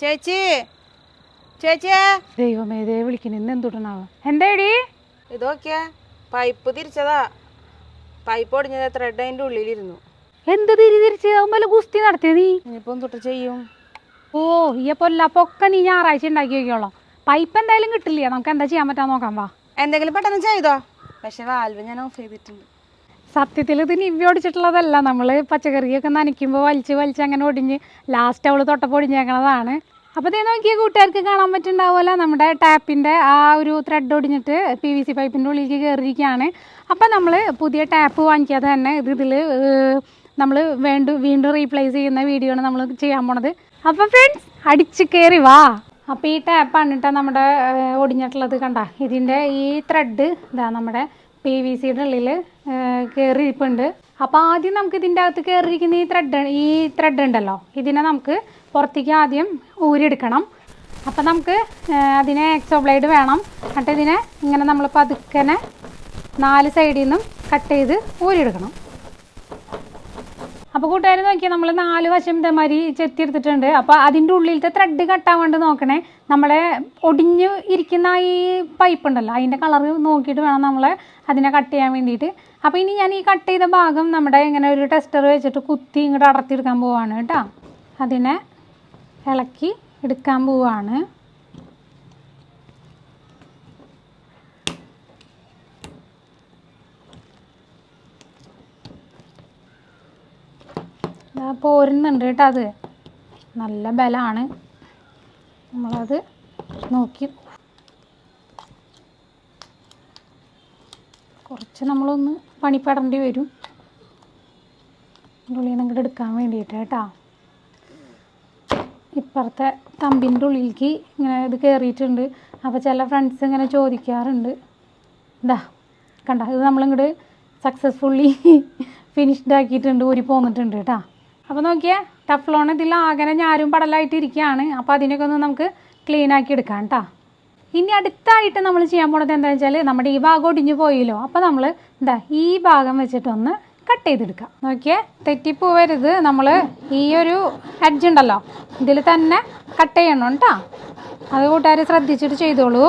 ചേച്ചി ചേച്ചിയെ ദൈവമേ ദേ വിളിക്കുന്നു ഇന്ന് എന്തുടനാവോ എന്തേടി? ഇതൊക്കെ പൈപ്പ് തിരിച്ചതാ. പൈപ്പ് ഒടിഞ്ഞത് ത്രെഡ് അതിന്റെ ഉള്ളിലിരുന്നു. എന്ത് തിരി തിരിച്ച്? ഗുസ്തി നടത്തിയ നീ? ഇനിയിപ്പം തൊട്ട് ചെയ്യും? ഓ ഈ പൊക്കെ നീ ഞായറാഴ്ച ഉണ്ടാക്കി വെക്കുള്ളൂ പൈപ്പ് എന്തായാലും കിട്ടില്ല. നമുക്ക് എന്താ ചെയ്യാൻ പറ്റാൻ നോക്കാം വാ. എന്തെങ്കിലും പെട്ടെന്ന് ചെയ്തോ? പക്ഷെ വാൽവ് ഞാൻ ഓഫ് ചെയ്തിട്ടുണ്ട്. സത്യത്തിൽ ഇത് നിവ്യ ഒടിച്ചിട്ടുള്ളതല്ല നമ്മൾ പച്ചക്കറിയൊക്കെ നനയ്ക്കുമ്പോൾ വലിച്ച് വലിച്ച് അങ്ങനെ ഒടിഞ്ഞ് ലാസ്റ്റ് അവൾ തൊട്ടപ്പോൾ ഒടിഞ്ഞേക്കണതാണ്. അപ്പോൾ ഇതേ നോക്കിയ കൂട്ടുകാർക്ക് കാണാൻ പറ്റുന്നുണ്ടാവുമല്ലോ. നമ്മുടെ ടാപ്പിന്റെ ആ ഒരു ത്രെഡ് ഒടിഞ്ഞിട്ട് പി വി സി പൈപ്പിന്റെ ഉള്ളിലേക്ക് കയറിയിരിക്കുകയാണ് അപ്പോൾ നമ്മൾ പുതിയ ടാപ്പ് വാങ്ങിക്കാതെ തന്നെ ഇത് ഇതിൽ നമ്മൾ വേണ്ട വീണ്ടും റീപ്ലേസ് ചെയ്യുന്ന വീഡിയോ ആണ് നമ്മൾ ചെയ്യാൻ പോണത്. അപ്പോൾ ഫ്രണ്ട്സ് അടിച്ച് കയറി വാ. അപ്പോൾ ഈ ടാപ്പാണ് കേട്ടോ നമ്മുടെ ഒടിഞ്ഞിട്ടുള്ളത് കണ്ട. ഇതിന്റെ ഈ ത്രെഡ് ഇതാ നമ്മുടെ പി വി സിയുടെ ഉള്ളിൽ കയറിയിരിപ്പുണ്ട് അപ്പോൾ ആദ്യം നമുക്ക് ഇതിന്റെ അകത്ത് കയറിയിരിക്കുന്ന ഈ ത്രെഡ് ഈ ത്രെഡ് ഉണ്ടല്ലോ ഇതിനെ നമുക്ക് പുറത്തേക്ക് ആദ്യം ഊരിയെടുക്കണം. അപ്പോൾ നമുക്ക് അതിനെ എക്സോ ബ്ലേഡ് വേണം. എന്നിട്ട് ഇതിനെ ഇങ്ങനെ നമ്മൾ പതുക്കനെ നാല് സൈഡിൽ നിന്നും കട്ട് ചെയ്ത് ഊരിയെടുക്കണം. അപ്പോൾ കൂട്ടുകാർ നോക്കിയാൽ നമ്മൾ നാല് വശം ഇതേമാതിരി ചെത്തി എടുത്തിട്ടുണ്ട് അപ്പോൾ അതിന്റെ ഉള്ളിലത്തെ ത്രെഡ് കട്ടാൻ വേണ്ടി നോക്കണേ. നമ്മളെ ഒടിഞ്ഞു ഇരിക്കുന്ന ഈ പൈപ്പ് ഉണ്ടല്ലോ അതിന്റെ കളർ നോക്കിയിട്ട് വേണം നമ്മൾ അതിനെ കട്ട് ചെയ്യാൻ വേണ്ടിയിട്ട്. അപ്പോൾ ഇനി ഞാൻ ഈ കട്ട് ചെയ്ത ഭാഗം നമ്മുടെ ഇങ്ങനെ ഒരു ടെസ്റ്റർ വെച്ചിട്ട് കുത്തി ഇങ്ങോട്ട് അടർത്തി എടുക്കാൻ പോവാണ് കേട്ടോ. അതിനെ ഇളക്കി എടുക്കാൻ പോവാണ്. ഇതാ പോരുന്നുണ്ട് കേട്ടോ അത്. നല്ല ബലമാണ്. നമ്മളത് നോക്കി. കുറച്ച് നമ്മളൊന്ന് പണിപ്പെടേണ്ടി വരും. ഉള്ളിനെ ഇങ്ങോട്ട് എടുക്കാൻ വേണ്ടിയിട്ട് കേട്ടോ. ഇപ്പുറത്തെ തമ്പിന്റെ ഉള്ളിലേക്ക് ഇങ്ങനെ ഇത് കയറിയിട്ടുണ്ട് അപ്പോൾ ചില ഫ്രണ്ട്സ് ഇങ്ങനെ ചോദിക്കാറുണ്ട്. ഇതാ കണ്ട? ഇത് നമ്മളിങ്ങോട്ട് സക്സസ്ഫുള്ളി ഫിനിഷ്ഡ് ആക്കിയിട്ടുണ്ട് ഊരി പോന്നിട്ടുണ്ട് കേട്ടോ. അപ്പോൾ നോക്കിയേ ടഫ്ലോൺ ഇതിൽ ആകനെ ഞാരും പടലായിട്ട് ഇരിക്കുകയാണ് അപ്പോൾ അതിനൊക്കെ ഒന്ന് നമുക്ക് ക്ലീൻ ആക്കി എടുക്കാം കേട്ടോ ഇനി അടുത്തായിട്ട് നമ്മൾ ചെയ്യാൻ പോണത് എന്താണെന്ന് വെച്ചാൽ നമ്മുടെ ഈ ഭാഗം ഒടിഞ്ഞു പോയില്ലോ. അപ്പോൾ നമ്മൾ എന്താ ഈ ഭാഗം വെച്ചിട്ടൊന്ന് കട്ട് ചെയ്തെടുക്കാം. നോക്കിയേ തെറ്റിപ്പോവരുത്. നമ്മൾ ഈ ഒരു എഡ്ജ് ഉണ്ടല്ലോ ഇതിൽ തന്നെ കട്ട് ചെയ്യണം കേട്ടോ അത് കൂട്ടുകാർ ശ്രദ്ധിച്ചിട്ട് ചെയ്തോളൂ.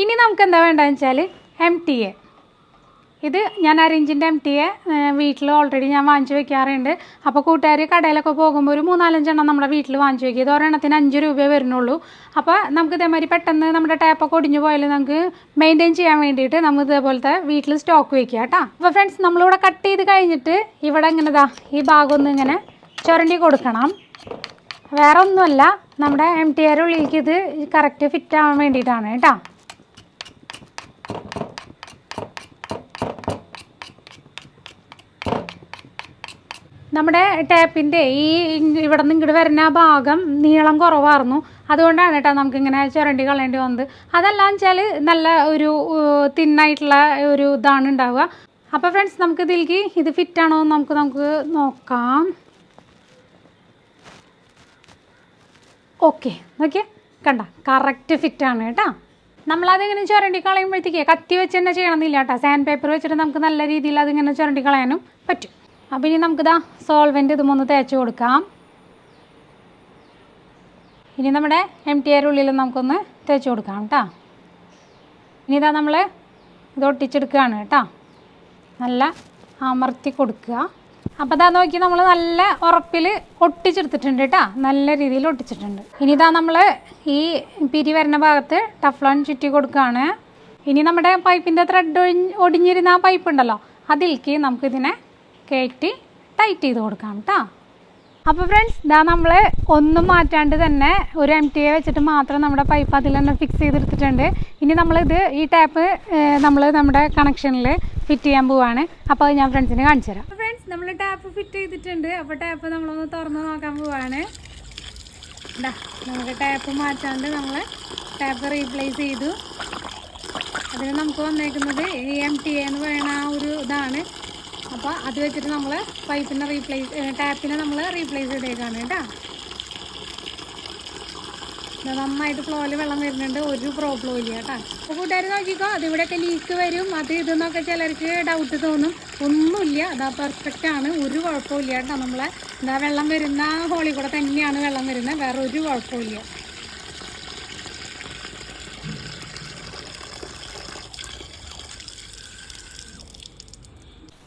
ഇനി നമുക്ക് എന്താ വേണ്ടതെന്ന് വെച്ചാൽ എം ടി എ ഇത് ഞാൻ അരിഞ്ചിന്റെ എം ടി എ വീട്ടിൽ ഓൾറെഡി ഞാൻ വാങ്ങിച്ചു വെക്കാറുണ്ട്. അപ്പോൾ കൂട്ടുകാർ കടയിലൊക്കെ പോകുമ്പോൾ ഒരു മൂന്നാലഞ്ചെണ്ണം നമ്മുടെ വീട്ടിൽ വാങ്ങിച്ചു വെക്കുക ഇത് ഒരെണ്ണത്തിന് അഞ്ച് രൂപയെ വരുന്നുള്ളൂ. അപ്പോൾ നമുക്ക് ഇതേമാതിരി പെട്ടെന്ന് നമ്മുടെ ടാപ്പൊക്കെ ഒടിഞ്ഞു പോയാൽ നമുക്ക് മെയിന്റെയിൻ ചെയ്യാൻ വേണ്ടിയിട്ട് നമ്മൾ ഇതേപോലത്തെ വീട്ടിൽ സ്റ്റോക്ക് വെക്കുക കേട്ടോ അപ്പോൾ ഫ്രണ്ട്സ് നമ്മളിവിടെ കട്ട് ചെയ്ത് കഴിഞ്ഞിട്ട് ഇവിടെ ഇങ്ങനെ ദാ ഈ ഭാഗം ഒന്ന് ഇങ്ങനെ ചുരണ്ടി കൊടുക്കണം. വേറെ ഒന്നുമല്ല നമ്മുടെ എം ടി ആർ ഉള്ളിലേക്ക് ഇത് കറക്റ്റ് ഫിറ്റ് ആവാൻ വേണ്ടിയിട്ടാണ് കേട്ടോ നമ്മുടെ ടാപ്പിന്റെ ഈ ഇവിടെ നിന്ന് ഇങ്ങോട്ട് വരുന്ന ആ ഭാഗം നീളം കുറവായിരുന്നു. അതുകൊണ്ടാണ് കേട്ടോ നമുക്കിങ്ങനെ ചുരണ്ടി കളയേണ്ടി വന്നത്. അതല്ല വെച്ചാൽ നല്ല ഒരു തിന്നായിട്ടുള്ള ഒരു ഇതാണ് ഉണ്ടാവുക. അപ്പോൾ ഫ്രണ്ട്സ് നമുക്ക് ഇതിലേക്ക് ഇത് ഫിറ്റാണോ എന്ന് നമുക്ക് നമുക്ക് നോക്കാം. ഓക്കെ നോക്കിയേ. കണ്ട കറക്റ്റ് ഫിറ്റാണ് കേട്ടോ. നമ്മളതിങ്ങനെ ചുരണ്ടി കളയുമ്പോഴത്തേക്ക് കത്തി വെച്ച് തന്നെ ചെയ്യണമെന്നില്ല കേട്ടോ. സാൻഡ് പേപ്പർ വെച്ചിട്ട് നമുക്ക് നല്ല രീതിയിൽ അതിങ്ങനെ ചുരണ്ടി കളയാനും പറ്റും. അപ്പോൾ ഇനി നമുക്കിതാ സോൾവെന്റ് ഇതുമൊന്ന് തേച്ച് കൊടുക്കാം. ഇനി നമ്മുടെ എം ടി ആർ ഉള്ളിൽ നമുക്കൊന്ന് തേച്ച് കൊടുക്കാം കേട്ടോ ഇനി ഇതാ നമ്മൾ ഇത് ഒട്ടിച്ചെടുക്കുകയാണ് കേട്ടോ നല്ല അമർത്തി കൊടുക്കുക. അപ്പോൾ ഇതാ നോക്കി നമ്മൾ നല്ല ഉറപ്പിൽ ഒട്ടിച്ചെടുത്തിട്ടുണ്ട് കേട്ടോ നല്ല രീതിയിൽ ഒട്ടിച്ചിട്ടുണ്ട്. ഇനി ഇതാ നമ്മൾ ഈ പിരി വരുന്ന ഭാഗത്ത് ടഫ്ലോൺ ചുറ്റി കൊടുക്കുകയാണ്. ഇനി നമ്മുടെ പൈപ്പിന്റെ ത്രെഡ് ഒടിഞ്ഞിരുന്ന ആ പൈപ്പ് ഉണ്ടല്ലോ അതിലേക്ക് നമുക്കിതിനെ കയറ്റി ടൈറ്റ് ചെയ്ത് കൊടുക്കാം കേട്ടോ അപ്പോൾ ഫ്രണ്ട്സ് ഇതാ നമ്മൾ ഒന്നും മാറ്റാണ്ട് തന്നെ ഒരു എം ടി എ വെച്ചിട്ട് മാത്രം നമ്മുടെ പൈപ്പ് അതിൽ തന്നെ ഫിക്സ് ചെയ്തെടുത്തിട്ടുണ്ട്. ഇനി നമ്മളിത് ഈ ടാപ്പ് നമ്മൾ നമ്മുടെ കണക്ഷനിൽ ഫിറ്റ് ചെയ്യാൻ പോവാണ്. അപ്പോൾ അത് ഞാൻ ഫ്രണ്ട്സിന് കാണിച്ചു തരാം. ഫ്രണ്ട്സ് നമ്മൾ ടാപ്പ് ഫിറ്റ് ചെയ്തിട്ടുണ്ട്. അപ്പോൾ ടാപ്പ് നമ്മളൊന്ന് തുറന്ന് നോക്കാൻ പോവാണ്. നമുക്ക് ടാപ്പ് മാറ്റാണ്ട് നമ്മൾ ടാപ്പ് റീപ്ലേസ് ചെയ്തു. അതിന് നമുക്ക് വന്നേക്കുന്നത് ഈ എം ടി എന്ന് പറയുന്ന ആ ഒരു ഇതാണ്. അപ്പോൾ അത് വെച്ചിട്ട് നമ്മൾ പൈപ്പിനെ റീപ്ലേസ് ടാപ്പിനെ നമ്മൾ റീപ്ലേസ് ചെയ്തേക്കാണ് കേട്ടോ. നന്നായിട്ട് ഫ്ലോയിൽ വെള്ളം വരുന്നുണ്ട് ഒരു പ്രോബ്ലം ഇല്ല കേട്ടോ. അപ്പോൾ കൂട്ടുകാർ നോക്കിക്കോ അതിവിടെയൊക്കെ ലീക്ക് വരും അത് ഇതെന്നൊക്കെ ചിലർക്ക് ഡൗട്ട് തോന്നും. ഒന്നുമില്ല അതാ പെർഫെക്റ്റ് ആണ് ഒരു കുഴപ്പമില്ല കേട്ടോ നമ്മളെ. എന്താ വെള്ളം വരുന്ന ഹോളി കൂടെ തന്നെയാണ് വെള്ളം വരുന്നത് വേറെ ഒരു കുഴപ്പമില്ല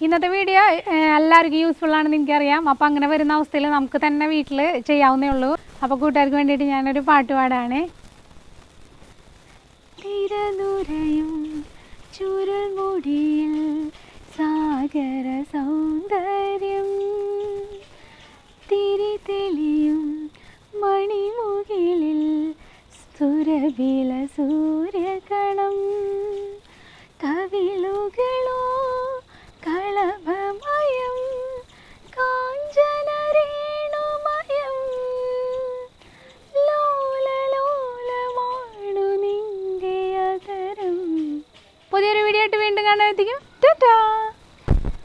ഇന്നത്തെ വീഡിയോ എല്ലാവർക്കും യൂസ്ഫുൾ ആണെന്ന് എനിക്കറിയാം. അപ്പോൾ അങ്ങനെ വരുന്ന അവസ്ഥയിൽ നമുക്ക് തന്നെ വീട്ടിൽ ചെയ്യാവുന്നേ ഉള്ളൂ. അപ്പോൾ കൂട്ടുകാർക്ക് വേണ്ടിയിട്ട് ഞാനൊരു പാട്ട് പാടാണ്. തിരനുരയും സാഗര സൗന്ദര്യം. തിരി തെളിയും മണിമുകിലിൽ സ്തുരവില സൂര്യകണം കവിളുകളോ